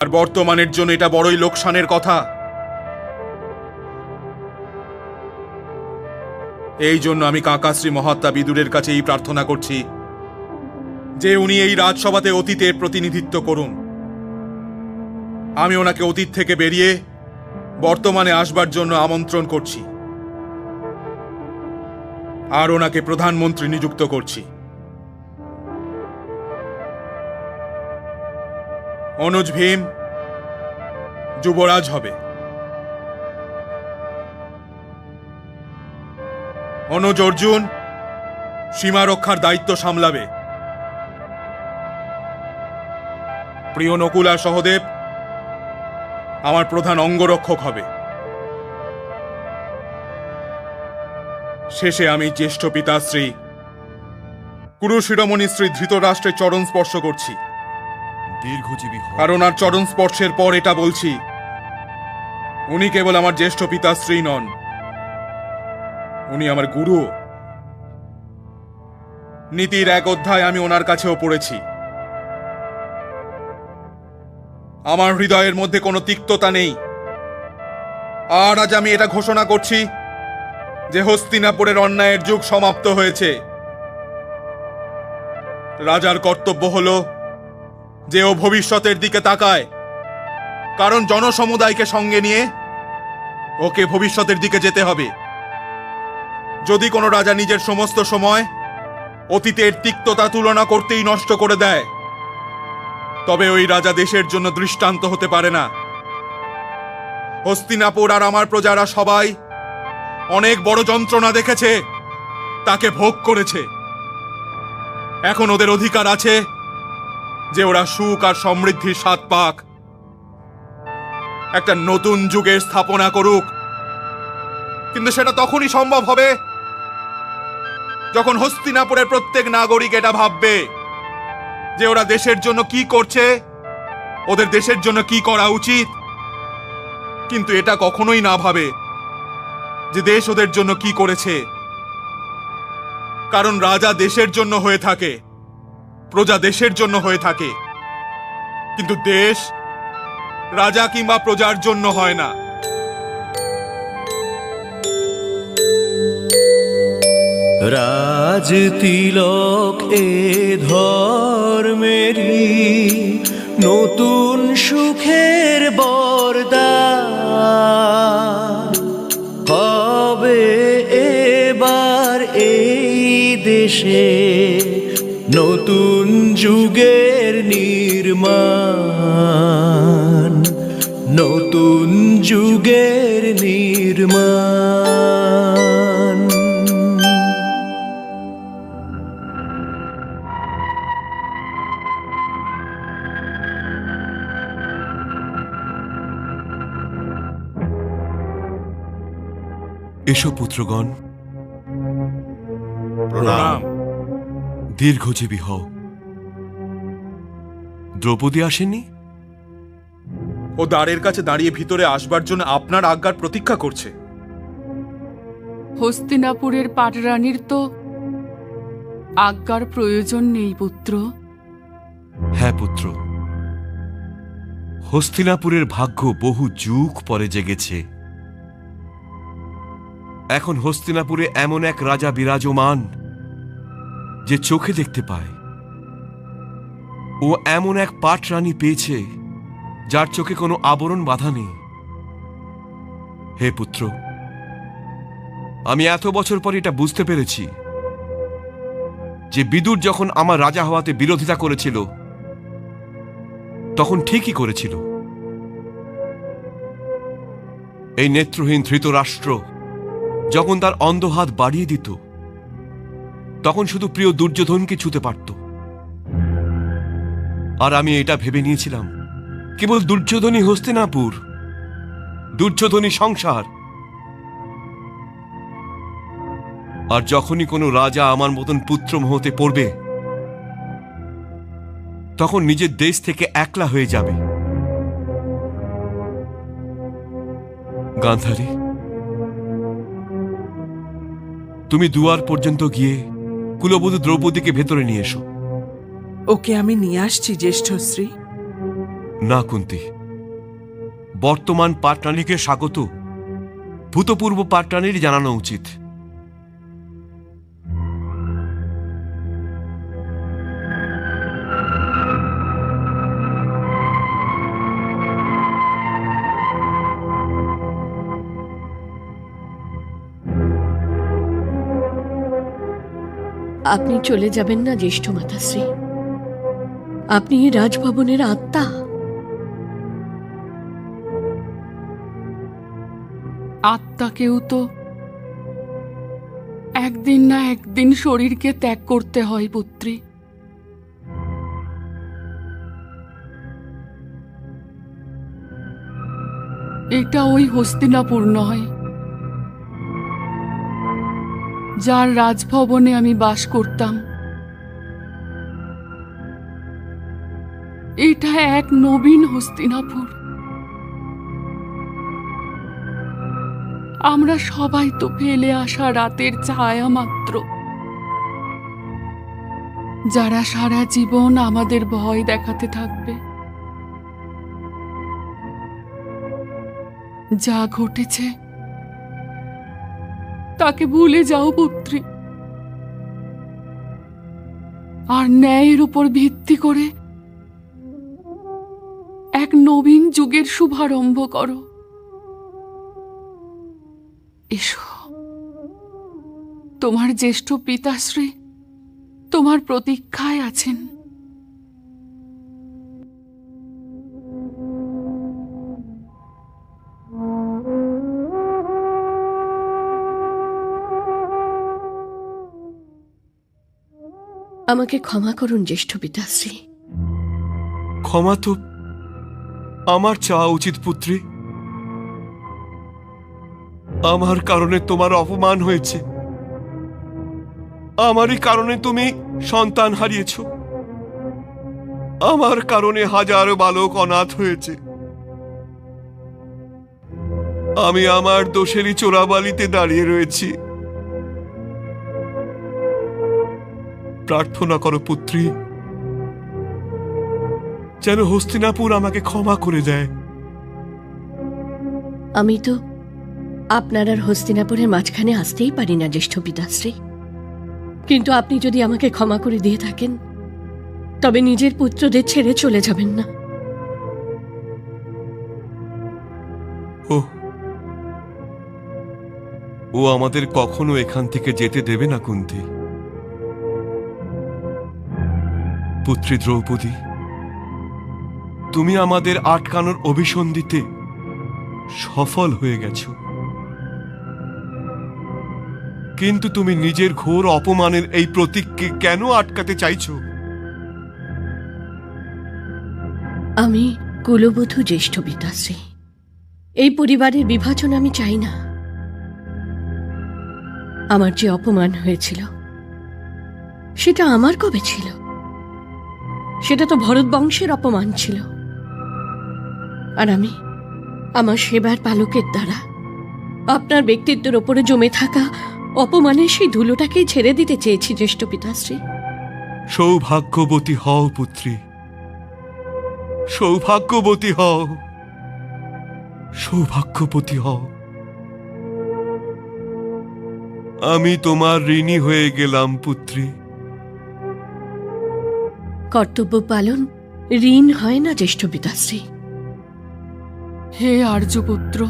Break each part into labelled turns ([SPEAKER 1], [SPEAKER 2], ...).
[SPEAKER 1] আর বর্তমানের জন্য এটা বড়ই লোকসানের কথা। এই জন্য আমি কাকাশ্রী মহাত্মা বিদুরের কাছে এই প্রার্থনা করছি যে উনি এই রাজসভাতে অতীতের প্রতিনিধিত্ব করুন। আমি ওনাকে অতীত থেকে বেরিয়ে বর্তমানে আসবার জন্য আমন্ত্রণ করছি। আর ওনাকে প্রধানমন্ত্রী নিযুক্ত করছি। অনুজ ভীম, যুবরাজ হবে। অনুজ অর্জুন সীমা রক্ষার দায়িত্ব সামলাবে। প্রিয় নকুল আর সহদেব, আমার প্রধান অঙ্গরক্ষক হবে। শেষে আমি জ্যেষ্ঠ পিতাশ্রী কুরু শিরোমণি শ্রী ধৃতরাষ্ট্রের চরণ স্পর্শ করছি।
[SPEAKER 2] দীর্ঘজীবী
[SPEAKER 1] আর চরণ স্পর্শের পর এটা বলছি, উনি কেবল আমার জ্যেষ্ঠ পিতা শ্রী নন। উনি আমার গুরু। নীতির এক অধ্যায় আমি ওনার কাছেও পড়েছি। আমার হৃদয়ের মধ্যে কোনো তিক্ততা নেই। আর আজ আমি এটা ঘোষণা করছি যে হস্তিনাপুরের অন্যায়ের যুগ সমাপ্ত হয়েছে। রাজার কর্তব্য হলো যে ও ভবিষ্যতের দিকে তাকায়। কারণ জনসমুদায়কে সঙ্গে নিয়ে ওকে ভবিষ্যতের দিকে যেতে হবে। যদি কোনো রাজা নিজের সমস্ত সময় অতীতের তিক্ততা তুলনা করতেই নষ্ট করে দেয়, তবে ওই রাজা দেশের জন্য দৃষ্টান্ত হতে পারে না। হস্তিনাপুর আর আমার প্রজারা সবাই অনেক বড় যন্ত্রণা দেখেছে, তাকে ভোগ করেছে। এখন ওদের অধিকার আছে যে ওরা সুখ আর সমৃদ্ধির স্বাদ পাক। একটা নতুন যুগের স্থাপনা করুক। কিন্তু সেটা তখনই সম্ভব হবে যখন হস্তিনাপুরের প্রত্যেক নাগরিক এটা ভাববে যে ওরা দেশের জন্য কি করছে, ওদের দেশের জন্য কি করা উচিত। কিন্তু এটা কখনোই না ভাবে যে দেশ ওদের জন্য কি করেছে। কারণ রাজা দেশের জন্য হয়ে থাকে। প্রজা দেশের জন্য হয়ে থাকে। কিন্তু দেশ রাজা কিংবা প্রজার জন্য হয় না।
[SPEAKER 3] রাজ তিলক এ ধর্মেরই নতুন সুখের বরদা হবে এবার এই দেশে নতুন যুগের নির্মাণ নতুন যুগের নির্মাণ।
[SPEAKER 2] এসো পুত্রগণ
[SPEAKER 1] প্রণাম।
[SPEAKER 2] দীর্ঘজীবী হও। দ্রৌপদী আসেনি
[SPEAKER 1] ও দ্বারের কাছে দাঁড়িয়ে ভিতরে আসবার জন্য আপনার আজ্ঞার প্রতীক্ষা করছে।
[SPEAKER 4] হস্তিনাপুরের পাটরানীর তো আজ্ঞার প্রয়োজন নেই পুত্র।
[SPEAKER 2] হ্যাঁ পুত্র। হস্তিনাপুরের ভাগ্য বহু যুগ পরে জেগেছে। এখন হস্তিনাপুরে এমন এক রাজা বিরাজমান যে চোখে দেখতে পায়। ও এমন এক পাট রানী পেয়েছে, যার চোখে কোনো আবরণ বাধা নেই। হে পুত্র, আমি এত বছর পর এটা বুঝতে পেরেছি যে বিদুর যখন আমার রাজা হওয়াতে বিরোধিতা করেছিল, তখন ঠিকই করেছিল। এই নেত্রহীন ধৃতরাষ্ট্র যখন তার অন্ধ হাত বাড়িয়ে দিত তখন শুধু প্রিয় দুর্যোধনকে ছুতে পারত। আর আমি এটা ভেবে নিয়েছিলাম, কেবল দুর্যোধনই হস্তিনাপুর দুর্যোধনী সংসার। আর যখনই কোনো রাজা আমার মতন পুত্র মহতে পড়বে, তখন নিজের দেশ থেকে একলা হয়ে যাবে। গান্ধারী, তুমি দুয়ার পর্যন্ত গিয়ে কুলবধূ দ্রৌপদীকে ভেতরে নিয়ে এসো।
[SPEAKER 5] ওকে আমি নিয়ে আসছি জ্যেষ্ঠশ্রী।
[SPEAKER 2] না কুন্তি। বর্তমান পাটরানীকে স্বাগত। ভূতপূর্ব পাটরানীর জানানো উচিত।
[SPEAKER 6] আপনি চলে যাবেন না, জ্যেষ্ঠ মাতাশ্রী। আপনি রাজভবনের আত্মা।
[SPEAKER 4] আত্মাকেও তো একদিন না একদিন শরীরকে ত্যাগ করতে হয়, পুত্রী। এটা ওই হস্তিনাপুর নয়। যার রাজভবনে আমি বাস করতাম। এটা এক নবীন হস্তিনাপুর। আমরা সবাই তো ফেলে আসা রাতের ছায়া মাত্র। যারা সারা জীবন আমাদের ভয় দেখাতে থাকবে। যা ঘটেছে তাকে ভুলে যাও পুত্রী। আর ন্যায়ের উপর ভিত্তি করে এক নবীন যুগের শুভারম্ভ করো। এসো। তোমার জ্যেষ্ঠ পিতাশ্রী তোমার প্রতীক্ষায় আছেন।
[SPEAKER 6] আমাকে ক্ষমা করুন, জ্যেষ্ঠ পিতাশ্রী
[SPEAKER 2] ক্ষমা তো আমার চাওয়া উচিত, পুত্রী। আমার কারণে তোমার অপমান হয়েছে। আমারই কারণে তুমি সন্তান হারিয়েছ। আমার কারণে হাজারো বালক অনাথ হয়েছে। আমি আমার দোষেরই চোরাবালিতে দাঁড়িয়ে রয়েছি। প্রার্থনা করো পুত্রী। যেন হস্তিনাপুর আমাকে ক্ষমা করে দেয়।
[SPEAKER 6] আমি তো আপনার আর হস্তিনাপুরের মাঝখানে আসতেই পারি না জ্যেষ্ঠ পিতাশ্রী। কিন্তু আপনি যদি আমাকে ক্ষমা করে দিয়ে থাকেন তবে নিজের পুত্রদের ছেড়ে চলে যাবেন না।
[SPEAKER 2] ও ও আমাদের কখনো এখান থেকে যেতে দেবে না কুন্তি। পুত্রী দ্রৌপদী, তুমি আমাদের আটকানোর অভিসন্ধিতে সফল হয়ে গেছ। কিন্তু তুমি নিজের ঘোর অপমানের এই প্রতীককে কেন আটকাতে চাইছো?
[SPEAKER 6] আমি কুলবধূ জ্যেষ্ঠ পিতাশ্রী। এই পরিবারের বিভাজন আমি চাই না। আমার যে অপমান হয়েছিল, সেটা আমার কবে ছিল? সেটা তো ভরত বংশের অপমান ছিল। আর আমি, আমার সেবার পালকের দ্বারা, আপনার ব্যক্তিত্বের ওপরে জমে থাকা অপমানের সেই ধুলোটাকেই ছেড়ে দিতে চেয়েছি, জ্যেষ্ঠ পিতাশ্রী।
[SPEAKER 2] সৌভাগ্যবতী হও পুত্রী। সৌভাগ্যবতী হও। সৌভাগ্যবতী হও। আমি তোমার ঋণী হয়ে গেলাম পুত্রী।
[SPEAKER 6] কর্তব্য পালন ঋণ হয় না জ্যেষ্ঠ পিতাশ্রী?
[SPEAKER 4] হে আর্যপুত্র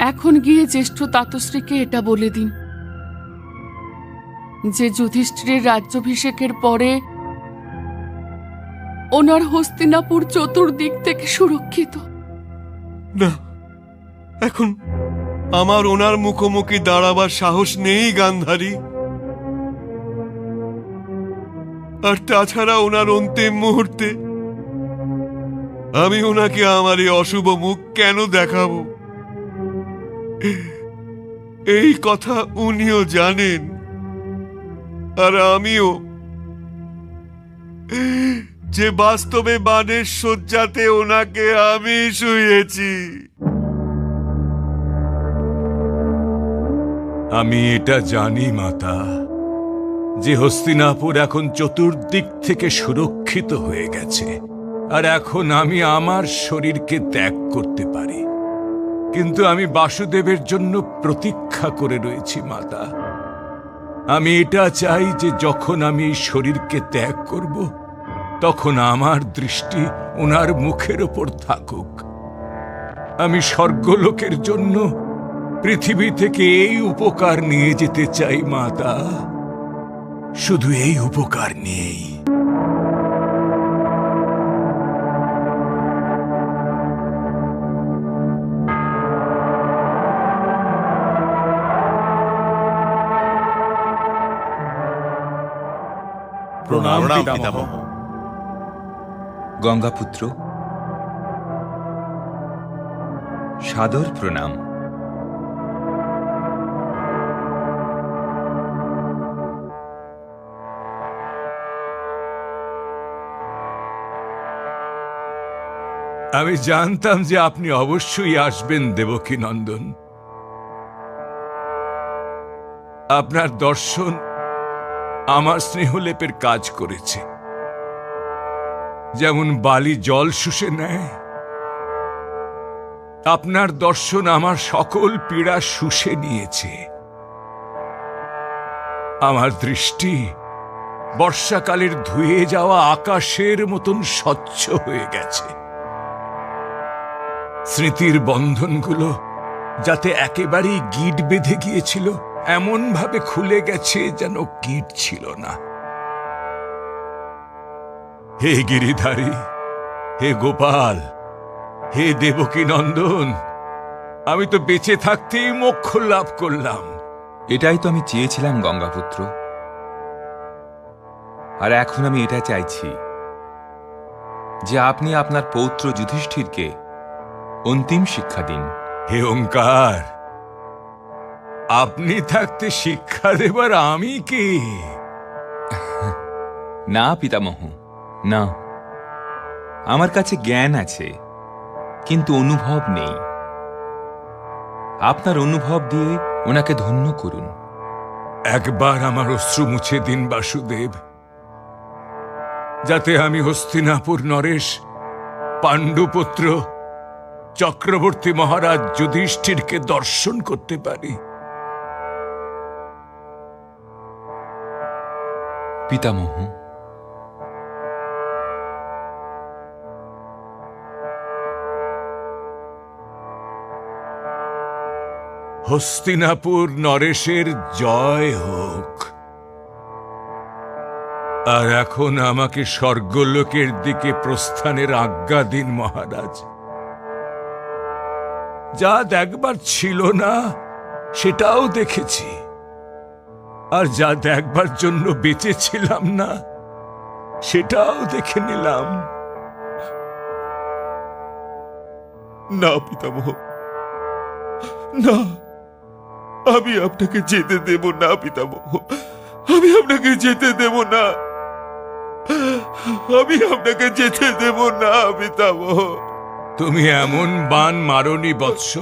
[SPEAKER 4] এখন গিয়ে জ্যেষ্ঠ তাতশ্রীকে এটা বলে দিন। যে যুধিষ্ঠিরের রাজ্যাভিষেকের পরে ওনার হস্তিনাপুর চতুর্দিক থেকে সুরক্ষিত।
[SPEAKER 2] না এখন আমার ওনার মুখোমুখি দাঁড়াবার সাহস নেই গান্ধারী। আর তাছাড়া ওনার অন্তিম মুহূর্তে আমি ওনাকে আমার এই অশুভ মুখ কেন দেখাবো? এই কথা উনিও জানেন, আর আমিও যে বাস্তবে বানের শয্যাতে ওনাকে আমি শুয়েছি।
[SPEAKER 7] আমি এটা জানি, মাতা। যে হস্তিনাপুর এখন চতুর্দিক থেকে সুরক্ষিত হয়ে গেছে। আর এখন আমি আমার শরীরকে ত্যাগ করতে পারি। কিন্তু আমি বাসুদেবের জন্য প্রতীক্ষা করে রয়েছি, মাতা। আমি এটা চাই যে যখন আমি এই শরীরকে ত্যাগ করব, তখন আমার দৃষ্টি ওনার মুখের ওপর থাকুক। আমি স্বর্গলোকের জন্য পৃথিবী থেকে এই উপকার নিয়ে যেতে চাই, মাতা। শুধু এই উপকার
[SPEAKER 1] প্রণাম পিতামহ।
[SPEAKER 8] গঙ্গাপুত্র সাদর প্রণাম।
[SPEAKER 7] আমি জানতাম যে আপনি অবশ্যই আসবেন দেবকী নন্দন আপনার দর্শন আমার স্নেহলেপের কাজ করেছে। যেমন বালি জল শুষে নেয়, আপনার দর্শন আমার সকল পীড়া শুষে নিয়েছে। আমার দৃষ্টি বর্ষাকালের ধুয়ে যাওয়া আকাশের মতন স্বচ্ছ হয়ে গেছে। স্মৃতির বন্ধনগুলো যাতে একেবারেই গিট বেঁধে গিয়েছিল এমন ভাবে খুলে গেছে যেন গিট ছিল না। হে গিরিধারী, হে গোপাল, হে দেবকী নন্দন আমি তো বেঁচে থাকতেই মোক্ষ লাভ করলাম।
[SPEAKER 8] এটাই তো আমি চেয়েছিলাম, গঙ্গাপুত্র। আর এখন আমি এটা চাইছি যে আপনি আপনার পৌত্র যুধিষ্ঠিরকে অন্তিম শিক্ষা দিন।
[SPEAKER 7] হে ওঙ্কার আপনি থাকতে শিক্ষা দেবার আমি কে?
[SPEAKER 8] না পিতামহ না। আমার কাছে জ্ঞান আছে কিন্তু অনুভব নেই। আপনার অনুভব দিয়ে ওনাকে ধন্য করুন।
[SPEAKER 7] একবার আমার অশ্রু মুছে দিন বাসুদেব। যাতে আমি হস্তিনাপুর নরেশ পাণ্ডুপুত্র চক্রবর্তী মহারাজ যুধিষ্ঠিরকে দর্শন করতে পারি।
[SPEAKER 8] পিতামহ
[SPEAKER 7] হস্তিনাপুর নরেশের জয় হোক। আর এখন আমাকে স্বর্গলোকের দিকে প্রস্থানের আজ্ঞা দিন মহারাজ। যা দেখবার ছিল না, সেটাও দেখেছি। আর যা দেখবার জন্য বেঁচেছিলাম না, সেটাও দেখে নিলাম।
[SPEAKER 1] না, পিতামহ। না, আমি আপনাকে যেতে দেব না, পিতামহ। আমি আপনাকে যেতে দেব না। আমি আপনাকে যেতে দেব না, পিতামহ।
[SPEAKER 7] তুমি এমন বান মারনি বৎস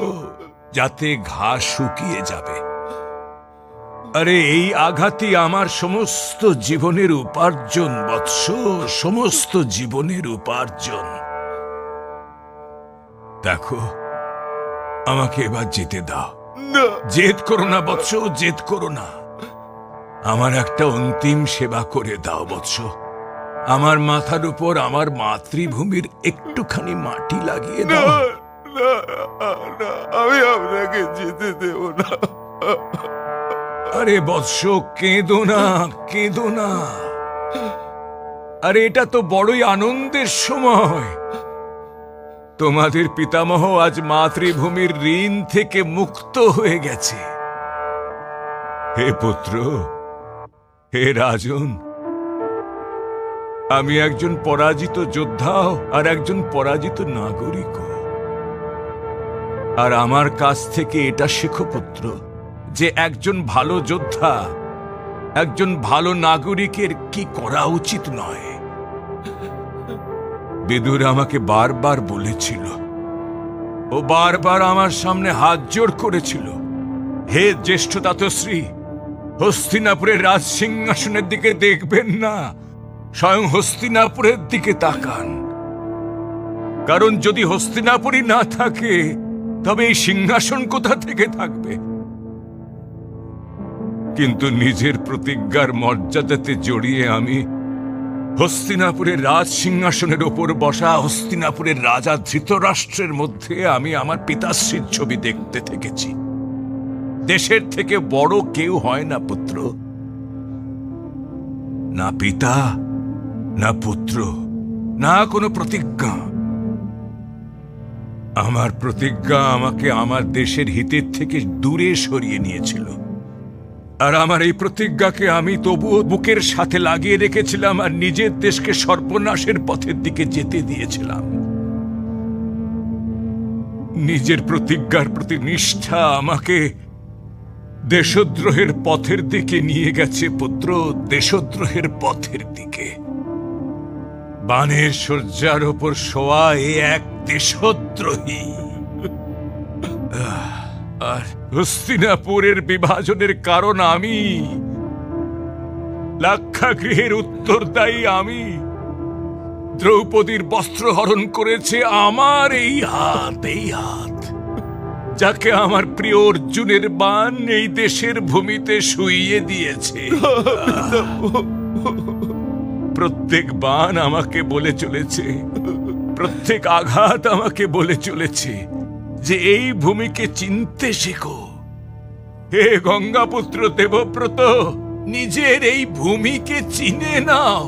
[SPEAKER 7] যাতে ঘাস শুকিয়ে যাবে। আরে এই আঘাতই আমার সমস্ত জীবনের উপার্জন বৎস সমস্ত জীবনের উপার্জন। দেখো আমাকে এবার যেতে দাও।
[SPEAKER 1] না।
[SPEAKER 7] জেদ করো না বৎস জেদ করো না। আমার একটা অন্তিম সেবা করে দাও বৎস। আমার মাথার উপর আমার মাতৃভূমির একটুখানি মাটি লাগিয়ে দাও।
[SPEAKER 1] আমি আপনাকে যেতে দেব না।
[SPEAKER 7] আরে বৎস কেঁদো না কেঁদো না। আরে এটা তো বড়ই আনন্দের সময়। তোমাদের পিতামহ আজ মাতৃভূমির ঋণ থেকে মুক্ত হয়ে গেছে। হে পুত্র হে রাজন আমি একজন পরাজিত যোদ্ধাও আর একজন পরাজিত নাগরিকও। আর আমার কাছ থেকে এটা শেখো পুত্র, যে একজন ভালো যোদ্ধা, একজন ভালো নাগরিকের কি করা উচিত নয়। বিদুর আমাকে বারবার বলেছিল, ও বারবার আমার সামনে হাত জোড় করেছিল, হে জ্যেষ্ঠ তাতশ্রী হস্তিনাপুরের রাজ সিংহাসনের দিকে দেখবেন না। স্বয়ং হস্তিনাপুরের দিকে তাকান। কারণ যদি হস্তিনাপুরী না থাকে, তবে এই সিংহাসন কোথা থেকে থাকবে? কিন্তু নিজের প্রতিজ্ঞার মর্যাদাতে জড়িয়ে আমি হস্তিনাপুরের রাজ সিংহাসনের ওপর বসা হস্তিনাপুরের রাজা ধৃতরাষ্ট্রের মধ্যে আমি আমার পিতাশ্রীর ছবি দেখতে থেকেছি। দেশের থেকে বড় কেউ হয় না, পুত্র। না পিতা না পুত্র, না কোনো প্রতিজ্ঞা। আমার প্রতিজ্ঞা আমাকে আমার দেশের হিতের থেকে দূরে সরিয়ে নিয়েছিল। আর আমার এই প্রতিজ্ঞাকে আমি তবুও বুকের সাথে লাগিয়ে রেখেছিলাম আর নিজের দেশকে সর্বনাশের পথের দিকে যেতে দিয়েছিলাম। নিজের প্রতিজ্ঞার প্রতি নিষ্ঠা আমাকে দেশদ্রোহের পথের দিকে নিয়ে গেছে পুত্র, দেশদ্রোহের পথের দিকে। বানের শয্যার ওপর শোয়া এ এক দেশদ্রোহী। আর হস্তিনাপুরের বিভাজনের কারণ আমি। লাক্ষাগৃহের উত্তরদায়ী আমি। দ্রৌপদীর বস্ত্র হরণ করেছে আমার এই হাত এই হাত। যাকে আমার প্রিয় অর্জুনের বান এই দেশের ভূমিতে শুইয়ে দিয়েছে। প্রত্যেক বান আমাকে বলে চলেছে। প্রত্যেক আঘাত আমাকে বলে চলেছে যে এই ভূমিকে চিনতে শেখো। হে গঙ্গাপুত্র দেবব্রত, নিজের এই ভূমিকে চিনে নাও।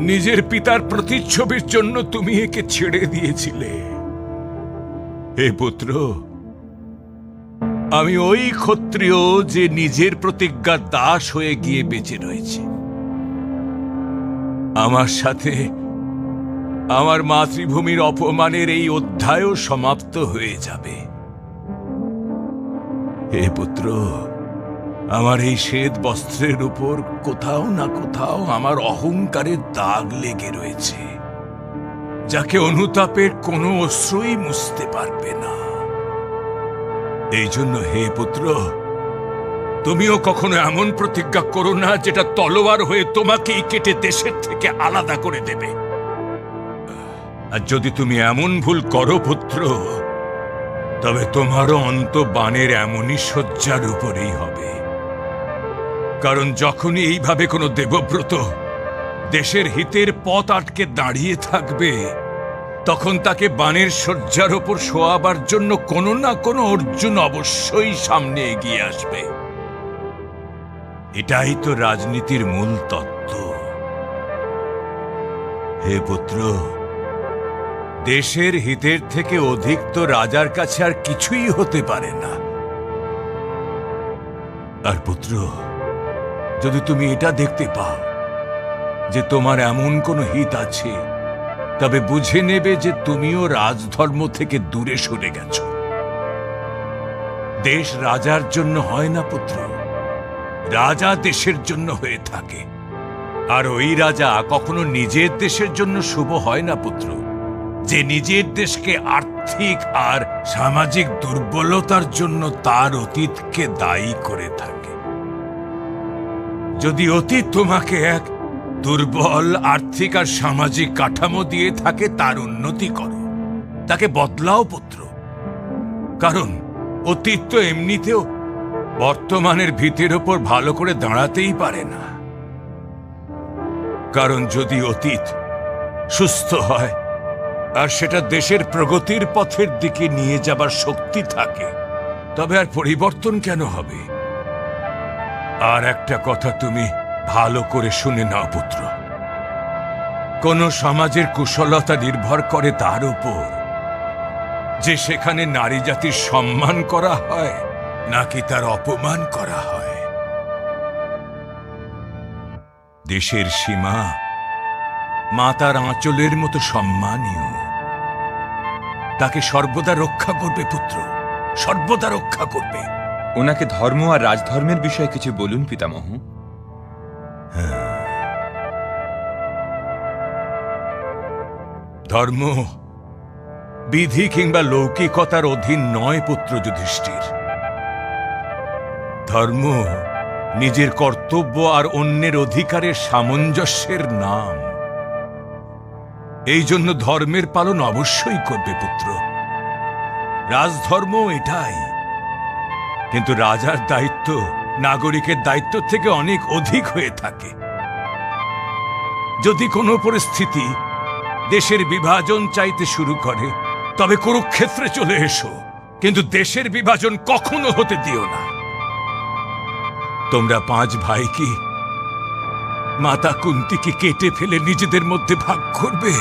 [SPEAKER 7] নিজের পিতার প্রতিচ্ছবির জন্য তুমি একে ছেড়ে দিয়েছিলে। হে পুত্র, আমি ওই ক্ষত্রিয় যে নিজের প্রতিজ্ঞা দাস হয়ে গিয়ে বেঁচে রয়েছে। আমার সাথে আমার মাতৃভূমির অপমানের এই অধ্যায়ও সমাপ্ত হয়ে যাবে। হে পুত্র, আমার এই শ্বেত বস্ত্রের উপর কোথাও না কোথাও আমার অহংকারের দাগ লেগে রয়েছে, যাকে অনুতাপের কোনো অশ্রুই মুছতে পারবে না। এই জন্য, হে পুত্র তুমিও কখনো এমন প্রতিজ্ঞা করো না যেটা তলোয়ার হয়ে তোমাকেই কেটে দেশের থেকে আলাদা করে দেবে। আর যদি তুমি এমন ভুল করো পুত্র, তবে তোমারও অন্ত বানের এমনই শয্যার উপরেই হবে। কারণ যখনই এইভাবে কোনো দেবব্রত দেশের হিতের পথ আটকে দাঁড়িয়ে থাকবে, তখন তাকে বানের শয্যার ওপর শোয়াবার জন্য কোনো না কোনো অর্জুন অবশ্যই সামনে এগিয়ে আসবে। এটাই তো রাজনীতির মূল তত্ত্ব। হে পুত্র, দেশের হিতের থেকে অধিক তো রাজার কাছে আর কিছুই হতে পারে না। আর পুত্র, যদি তুমি এটা দেখতে পাও যে তোমার এমন কোনো হিত আছে, তবে বুঝে নেবে যে তুমিও রাজধর্ম থেকে দূরে সরে গেছ। দেশ রাজার জন্য হয় না পুত্র। রাজা দেশের জন্য হয়ে থাকে। আর ওই রাজা কখনো নিজের দেশের জন্য শুভ হয় না, পুত্র। যে নিজের দেশকে আর্থিক আর সামাজিক দুর্বলতার জন্য তার অতীতকে দায়ী করে থাকে। যদি অতীত তোমাকে এক দুর্বল, আর্থিক আর সামাজিক কাঠামো দিয়ে থাকে, তার উন্নতি করো। তাকে বদলাও, পুত্র। কারণ অতীত তো এমনিতেও বর্তমানের ভিতের ওপর ভালো করে দাঁড়াতেই পারে না। কারণ যদি অতীত সুস্থ হয়, আর সেটা দেশের প্রগতির পথের দিকে নিয়ে যাবার শক্তি থাকে, তবে আর পরিবর্তন কেন হবে? আর একটা কথা তুমি ভালো করে শুনে নাও, পুত্র। কোন সমাজের কুশলতা নির্ভর করে তার উপর। যে সেখানে নারী জাতির সম্মান করা হয় নাকি তার অপমান করা হয়? দেশের সীমা মাতার আঁচলের মতো সম্মানীয়। তাকে সর্বদা রক্ষা করবে পুত্র সর্বদা রক্ষা করবে।
[SPEAKER 8] ওনাকে ধর্ম আর রাজধর্মের বিষয়ে কিছু বলুন পিতামহ।
[SPEAKER 7] ধর্ম বিধি কিংবা লৌকিকতার অধীন নয় পুত্র যুধিষ্ঠির ধর্ম, নিজের কর্তব্য আর অন্যের অধিকারের সামঞ্জস্যের নাম। এই জন্য ধর্মের পালন অবশ্যই করবে পুত্র। রাজধর্ম এটাই। কিন্তু রাজার দায়িত্ব নাগরিকের দায়িত্ব থেকে অনেক অধিক হয়ে থাকে। যদি কোনো পরিস্থিতি দেশের বিভাজন চাইতে শুরু করে, তবে কুরুক্ষেত্রে চলে এসো। কিন্তু দেশের বিভাজন কখনো হতে দিও না। তোমরা পাঁচ ভাই কি মাতা কুন্তিকে কেটে ফেলে নিজেদের মধ্যে ভাগ করবে?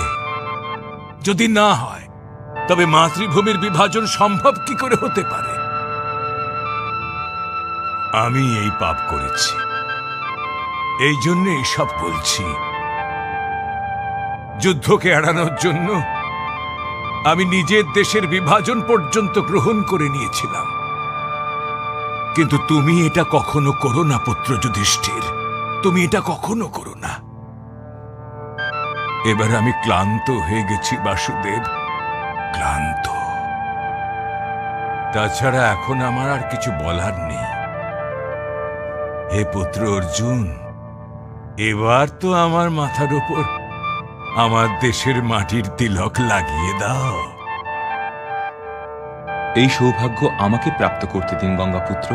[SPEAKER 7] যদি না হয়, তবে মাতৃভূমির বিভাজন সম্ভব কি করে হতে পারে? আমি এই পাপ করেছি। এই জন্য এইসব বলছি। যুদ্ধকে এড়ানোর জন্য আমি নিজের দেশের বিভাজন পর্যন্ত গ্রহণ করে নিয়েছিলাম। কিন্তু তুমি এটা কখনো করো না, পুত্র যুধিষ্ঠির। তুমি এটা কখনো করো না। এবার আমি ক্লান্ত হয়ে গেছি, বাসুদেব। ক্লান্ত। তাছাড়া এখন আমার আর কিছু বলার নেই। হে পুত্র অর্জুন, এবার তো আমার মাথার উপর আমার দেশের মাটির তিলক লাগিয়ে দাও।
[SPEAKER 8] এই সৌভাগ্য আমাকে প্রাপ্ত করতে দিন, গঙ্গাপুত্র।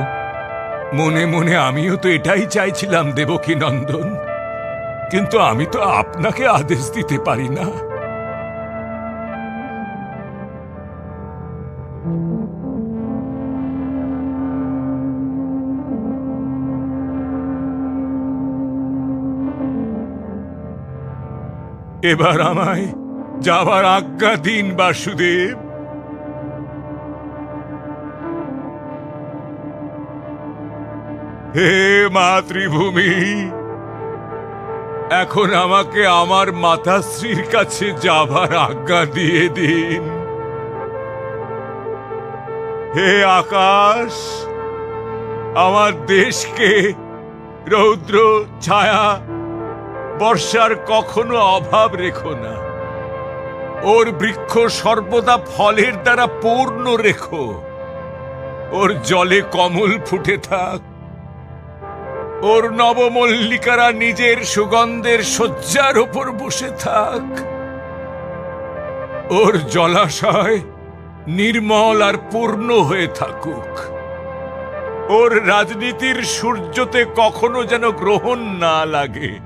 [SPEAKER 7] মনে মনে আমিও তো এটাই চাইছিলাম দেবকী নন্দন কিন্তু আমি তো আপনাকে আদেশ দিতে পারি না। এবার আমায় যাবার আজ্ঞা দিন, বাসুদেব। হে মাতৃভূমি, এখন আমাকে আমার মাতাশ্রীর কাছে যাবার আজ্ঞা দিয়ে দিন। হে আকাশ, আমার দেশকে রৌদ্র, ছায়া, বর্ষার কখনো অভাব রেখো না। ওর বৃক্ষ সর্বদা ফলের দ্বারা পূর্ণ রেখো। ওর জলে কমল ফুটে থাক। ওর নবমল্লিকারা নিজের সুগন্ধের শয্যার ওপর বসে থাক। ওর জলাশয় নির্মল আর পূর্ণ হয়ে থাকুক। ওর রাজনীতির সূর্যতে কখনো যেন গ্রহণ না লাগে।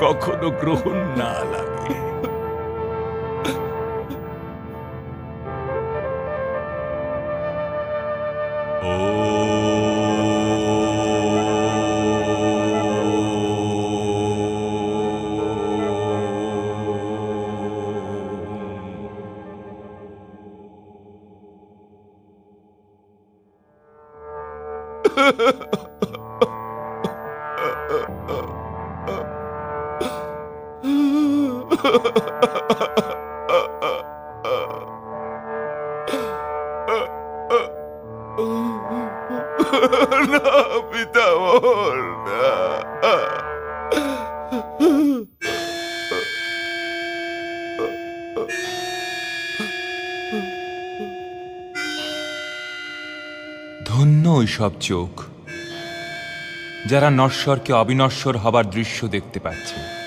[SPEAKER 7] কখনো গ্রহণ না লাগে।
[SPEAKER 8] Ha ha ha ha! ওইসব চোখ। যারা নশ্বরকে অবিনশ্বর হবার দৃশ্য দেখতে পাচ্ছে।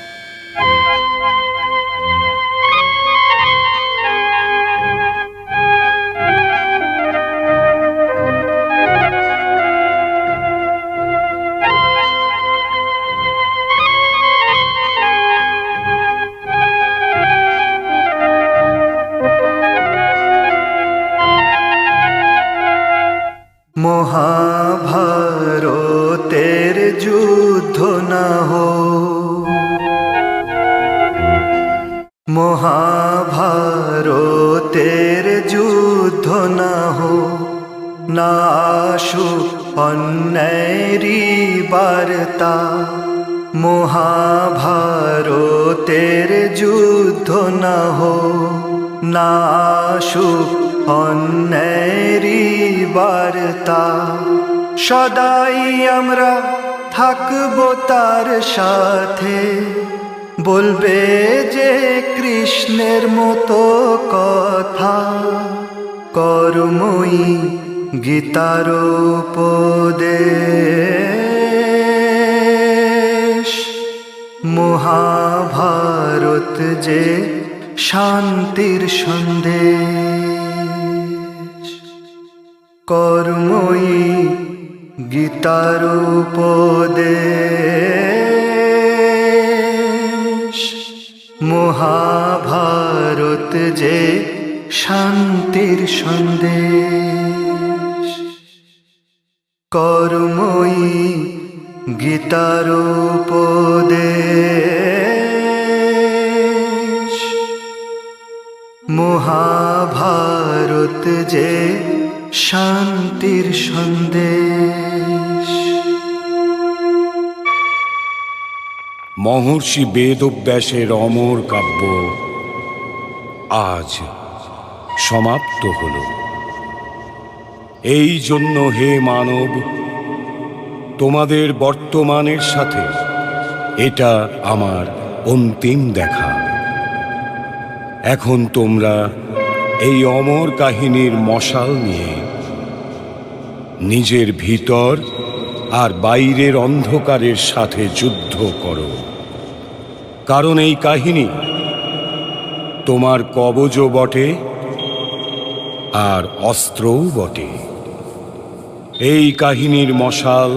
[SPEAKER 9] মহাভারতের আসুক অন্যায়েরই বার্তা। মহাভারতের যুদ্ধ না হো না আসুক অন্যায়েরই বার্তা। সদাই আমরা থাকব তার সাথে। বলবে যে কৃষ্ণের মতো কথা। কর্মই গীতার উপদেশ। মহাভারত যে শান্তির সন্দেশ। কর্মই গীতার উপদেশ। মহাভারত যে শান্তির সন্দেশ। কর্মই গীতার উপদেশ। মহাভারত যে শান্তির সন্দেশ।
[SPEAKER 10] মহর্ষি বেদব্যাসের অমর কাব্য আজ সমাপ্ত হল। এই জন্য হে মানব, তোমাদের বর্তমানের সাথে এটা আমার অন্তিম দেখা। এখন তোমরা এই অমর কাহিনীর মশাল নিয়ে নিজের ভিতর আর বাইরের অন্ধকারের সাথে যুদ্ধ করো। কারণ এই কাহিনী তোমার কবজও বটে আর অস্ত্রও বটে। এই কাহিনীর মশাল